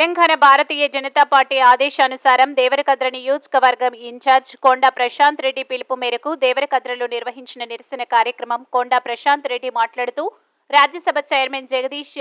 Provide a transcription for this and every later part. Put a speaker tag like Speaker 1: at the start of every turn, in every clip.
Speaker 1: Telangana Bharatiya Janata party ఆదేశానుసారం దేవరకద్ర నియోజకవర్గం incharge కొండా ప్రశాంత్ రెడ్డి పిలుపు మేరకు దేవరకద్రలో నిర్వహించిన నిరసన కార్యక్రమం కొండా ప్రశాంత్ రెడ్డి మాట్లాడుతూ రాజ్యసభ చైర్మన్ జగదీష్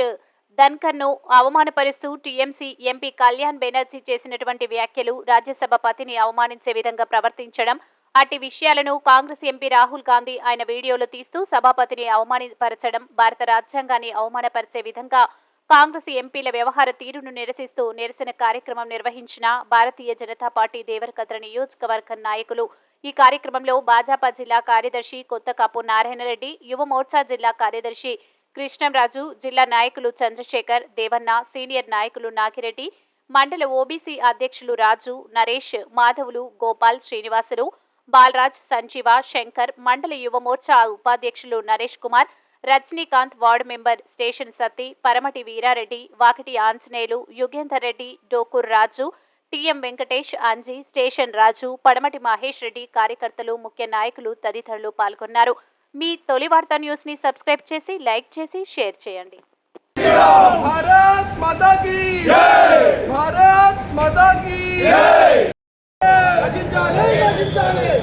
Speaker 1: ధన్కర్ను అవమానపరుస్తూ టీఎంసీ ఎంపీ కళ్యాణ్ బెనర్జీ చేసినటువంటి వ్యాఖ్యలు రాజ్యసభ పతిని అవమానించే విధంగా ప్రవర్తించడం అట్టి విషయాలను కాంగ్రెస్ ఎంపీ రాహుల్ గాంధీ ఆయన వీడియోలో తీస్తూ సభాపతిని అవమానపరచడం భారత రాజ్యాంగాన్ని అవమానపరిచే విధంగా కాంగ్రెస్ ఎంపీల వ్యవహార తీరును నిరసిస్తూ నిరసన కార్యక్రమం నిర్వహించిన భారతీయ జనతా పార్టీ దేవరకద్ర నియోజకవర్గ నాయకులు. ఈ కార్యక్రమంలో భాజపా జిల్లా కార్యదర్శి కొత్తకాపు నారాయణరెడ్డి యువ మోర్చా జిల్లా కార్యదర్శి కృష్ణంరాజు జిల్లా నాయకులు చంద్రశేఖర్ దేవన్న సీనియర్ నాయకులు నాగిరెడ్డి మండల ఓబీసీ అధ్యక్షులు రాజు నరేష్ మాధవులు గోపాల్ శ్రీనివాసులు బాలరాజ్ సంజీవ శంకర్ మండల యువ మోర్చా ఉపాధ్యక్షులు Naresh Kumar Rajinikanth ward member station Satti Paramati Veerareddy Vakiti Anjaneyulu Yugender Reddy Dokur Raju TM Venkatesh Anji station Raju Padamati Mahesh Reddy కార్యకర్తలు ముఖ్య నాయకులు తదితరులు పాల్గొన్నారు. మీ తొలి వార్తా న్యూస్ని సబ్స్క్రైబ్ చేసి లైక్ చేసి షేర్ చేయండి.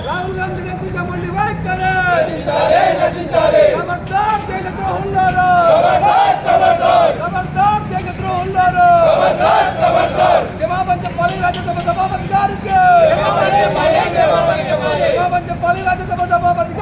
Speaker 2: రాహుల్ గాంధీ पंच पाली राज्यसभा सभापति